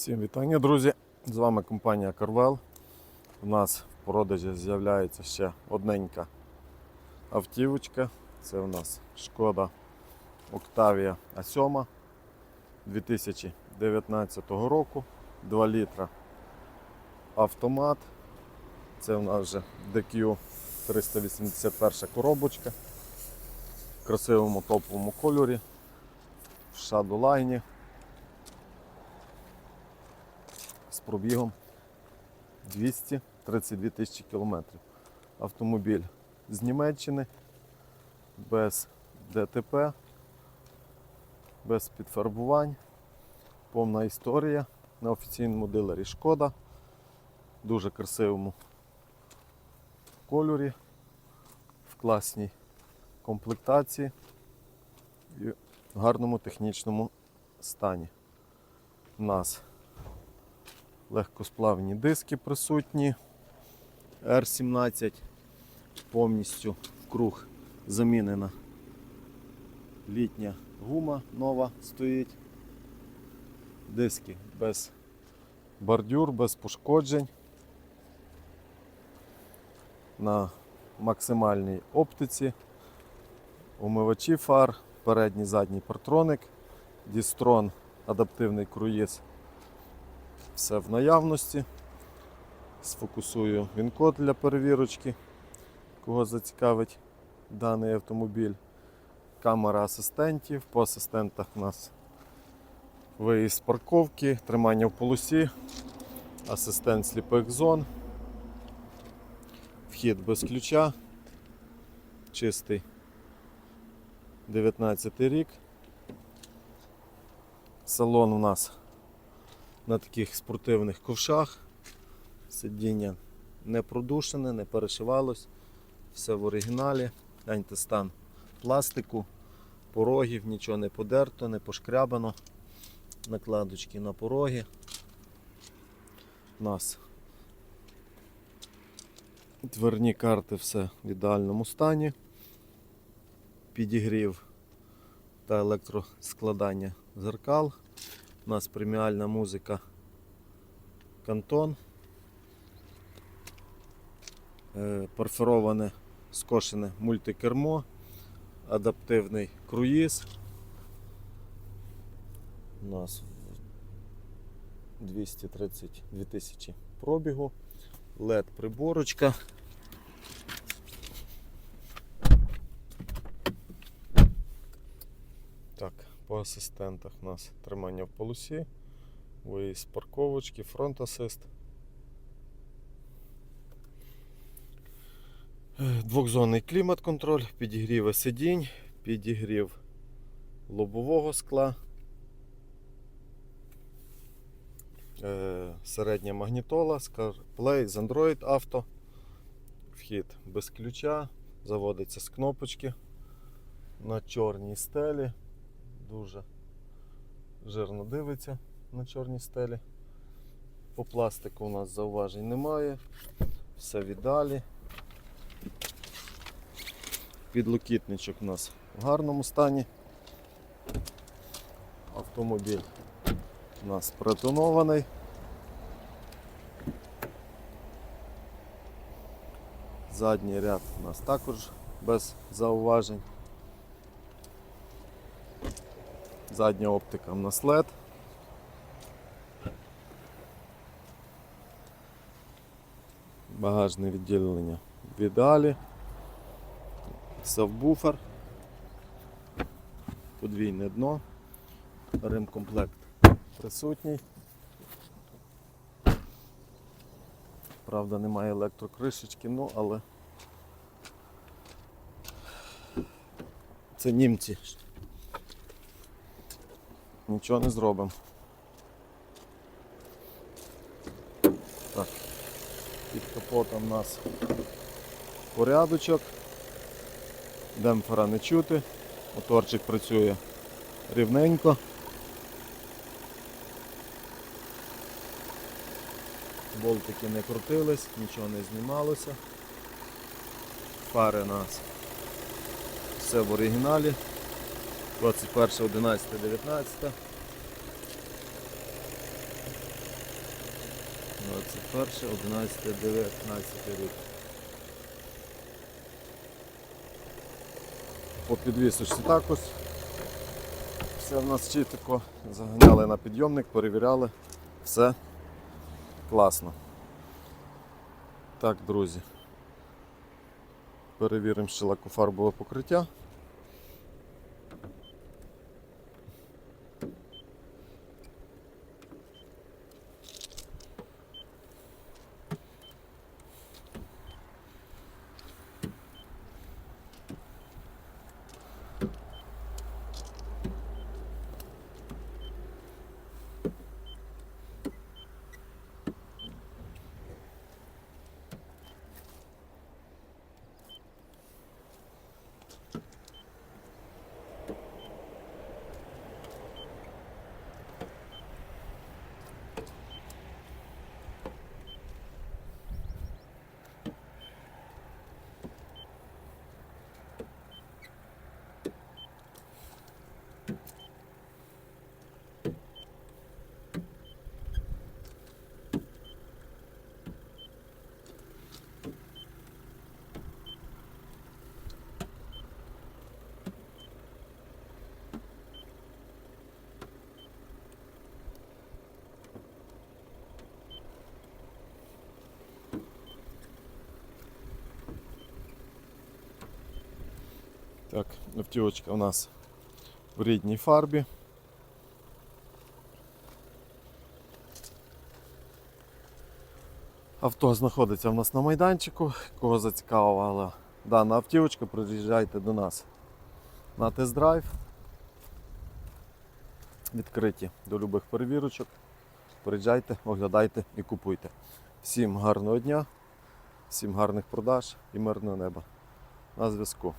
Всім вітання, друзі! З вами компанія Carvel. У нас в продажі з'являється ще одненька автівочка. Це у нас шкода Octavia A7 2019 року, 2 літра автомат. Це у нас вже DQ 381 коробочка в красивому топовому кольорі, в шадолайні. з пробігом 232 тисячі кілометрів. Автомобіль з Німеччини, без ДТП, без підфарбувань, повна історія на офіційному дилері Шкода, дуже красивому кольорі, в класній комплектації і в гарному технічному стані. У нас легкосплавні диски присутні. R17 повністю в круг замінена. Літня гума нова стоїть. Диски без бордюр, без пошкоджень. На максимальній оптиці. Умивачі фар, передній задній партроник, Дістрон адаптивний круїз все в наявності. Сфокусую він-код для перевірочки, кого зацікавить даний автомобіль. Камера асистентів. По асистентах у нас виїзд з парковки, тримання в полосі, асистент сліпих зон, вхід без ключа, чистий 19 рік. Салон у нас на таких спортивних ковшах. Сидіння не продушене, не перешивалось. Все в оригіналі. Гляньте стан пластику, порогів, нічого не подерто, не пошкрябано. Накладочки на пороги. У нас дверні карти все в ідеальному стані. Підігрів та електроскладання зеркал. У нас преміальна музика Кантон. Е, Перфороване скошене мультикермо, адаптивний круїз. У нас 232 тисячі пробігу, LED приборочка. Так, по асистентах у нас тримання в полосі, виїзд парковочки, фронт асист. Двохзонний клімат-контроль, підігрів сидінь, підігрів лобового скла, е, середня магнітола, CarPlay з Android Auto, вхід без ключа, заводиться з кнопочки на чорній стелі дуже жирно дивиться на чорній стелі. По пластику у нас зауважень немає. Все в ідеалі. Підлокітничок у нас в гарному стані. Автомобіль у нас протонований. Задній ряд у нас також без зауважень. Задня оптика в нас LED. Багажне відділення в ідеалі. Сабвуфер. Подвійне дно. Ремкомплект присутній. Правда, немає електрокришечки, ну але це німці. Нічого не зробимо. Так. Під капотом у нас порядочок. Демпфера не чути. Моторчик працює рівненько. Болтики не крутились, нічого не знімалося. Фари у нас все в оригіналі. 21, 11, 19. 21, 11, 19 рік. По підвісочці також. Все в нас чітко. Заганяли на підйомник, перевіряли. Все класно. Так, друзі. Перевіримо ще лакофарбове покриття. Так, автівочка у нас в рідній фарбі. Авто знаходиться в нас на майданчику. Кого зацікавила дана автівочка, приїжджайте до нас на тест-драйв. Відкриті до любих перевірочок. Приїжджайте, оглядайте і купуйте. Всім гарного дня, всім гарних продаж і мирного неба. На зв'язку.